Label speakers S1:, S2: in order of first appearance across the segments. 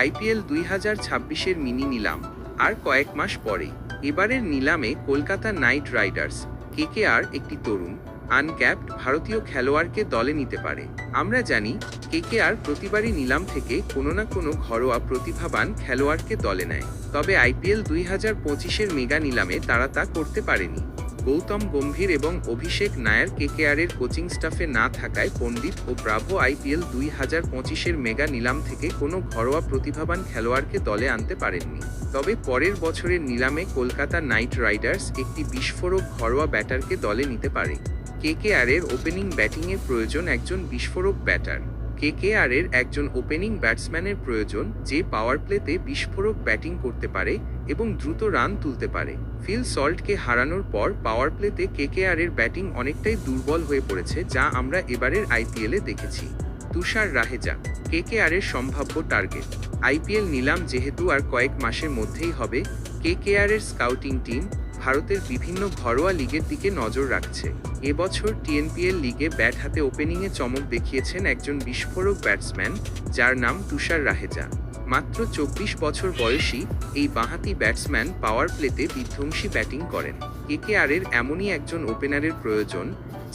S1: IPL দুই হাজার ছাব্বিশের মিনি নিলাম, আর কয়েক মাস পরেই এবারের নিলামে কলকাতা নাইট রাইডার্স, কেকেআর একটি তরুণ, আনক্যাপড ভারতীয় খেলোয়াড়কে দলে নিতে পারে। আমরা জানি, কেকেআর প্রতিবারই নিলাম থেকে কোনো না কোনো ঘরোয়া প্রতিভাবান খেলোয়াড়কে দলে নেয়। তবে আইপিএল দুই হাজার পঁচিশের মেগা নিলামে তারা তা করতে পারেনি। গৌতম গম্ভীর এবং অভিষেক নায়ার কেকেআরের কোচিং স্টাফে না থাকায় পণ্ডিত ও ব্রাভো আইপিএল দুই হাজার পঁচিশের মেগা নিলাম থেকে কোনো ঘরোয়া প্রতিভাবান খেলোয়াড়কে দলে আনতে পারেননি। তবে পরের বছরের নিলামে কলকাতা নাইট রাইডার্স একটি বিস্ফোরক ঘরোয়া ব্যাটারকে দলে নিতে পারে। কেকেআরের ওপেনিং ব্যাটিংয়ে প্রয়োজন একজন বিস্ফোরক ব্যাটার। কেকেআরের একজন ওপেনিং ব্যাটসম্যানের প্রয়োজন যে পাওয়ার প্লেতে বিস্ফোরক ব্যাটিং করতে পারে এবং দ্রুত রান তুলতে পারে। ফিল সল্টকে হারানোর পর পাওয়ার প্লেতে কেকেআরের ব্যাটিং অনেকটাই দুর্বল হয়ে পড়েছে, যা আমরা এবারের আইপিএলে দেখেছি। তুষার রাহেজা, কেকেআরের সম্ভাব্য টার্গেট। আইপিএল নিলাম যেহেতু আর কয়েক মাসের মধ্যেই হবে, কেকেআরের স্কাউটিং টিম ভারতের বিভিন্ন ঘরোয়া লিগের দিকে নজর রাখছে। এবছর টিএনপিএল লিগে ব্যাট হাতে ওপেনিংয়ে চমক দেখিয়েছেন একজন বিস্ফোরক ব্যাটসম্যান, যার নাম তুষার রাহেজা। মাত্র চব্বিশ বছর বয়সী এই বাঁহাতি ব্যাটসম্যান পাওয়ার প্লেতে বিধ্বংসী ব্যাটিং করেন। কেকেআরের এমনই একজন ওপেনারের প্রয়োজন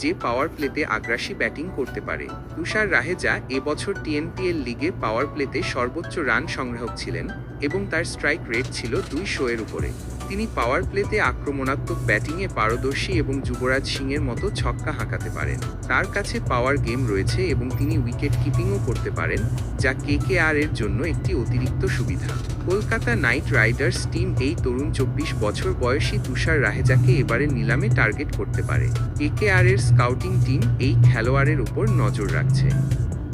S1: যে পাওয়ার প্লেতে আগ্রাসী ব্যাটিং করতে পারে। তুষার রাহেজা এবছর টিএনপিএল লিগে পাওয়ার প্লেতে সর্বোচ্চ রান সংগ্রাহক ছিলেন এবং তার স্ট্রাইক রেট ছিল দুই শোয়ের উপরে। তিনি পাওয়ার প্লেতে আক্রমণাত্মক ব্যাটিংয়ে পারদর্শী এবং যুবরাজ সিংয়ের মতো ছক্কা হাঁকাতে পারেন। তার কাছে পাওয়ার গেম রয়েছে এবং তিনি উইকেট কিপিংও করতে পারেন, যা কেকেআর এর জন্য একটি অতিরিক্ত সুবিধা। কলকাতা নাইট রাইডার্স টিম এই তরুণ চব্বিশ বছর বয়সী তুষার রাহেজাকে এবারে নিলামে টার্গেট করতে পারে। কেকেআর এর স্কাউটিং টিম এই খেলোয়াড়ের উপর নজর রাখছে।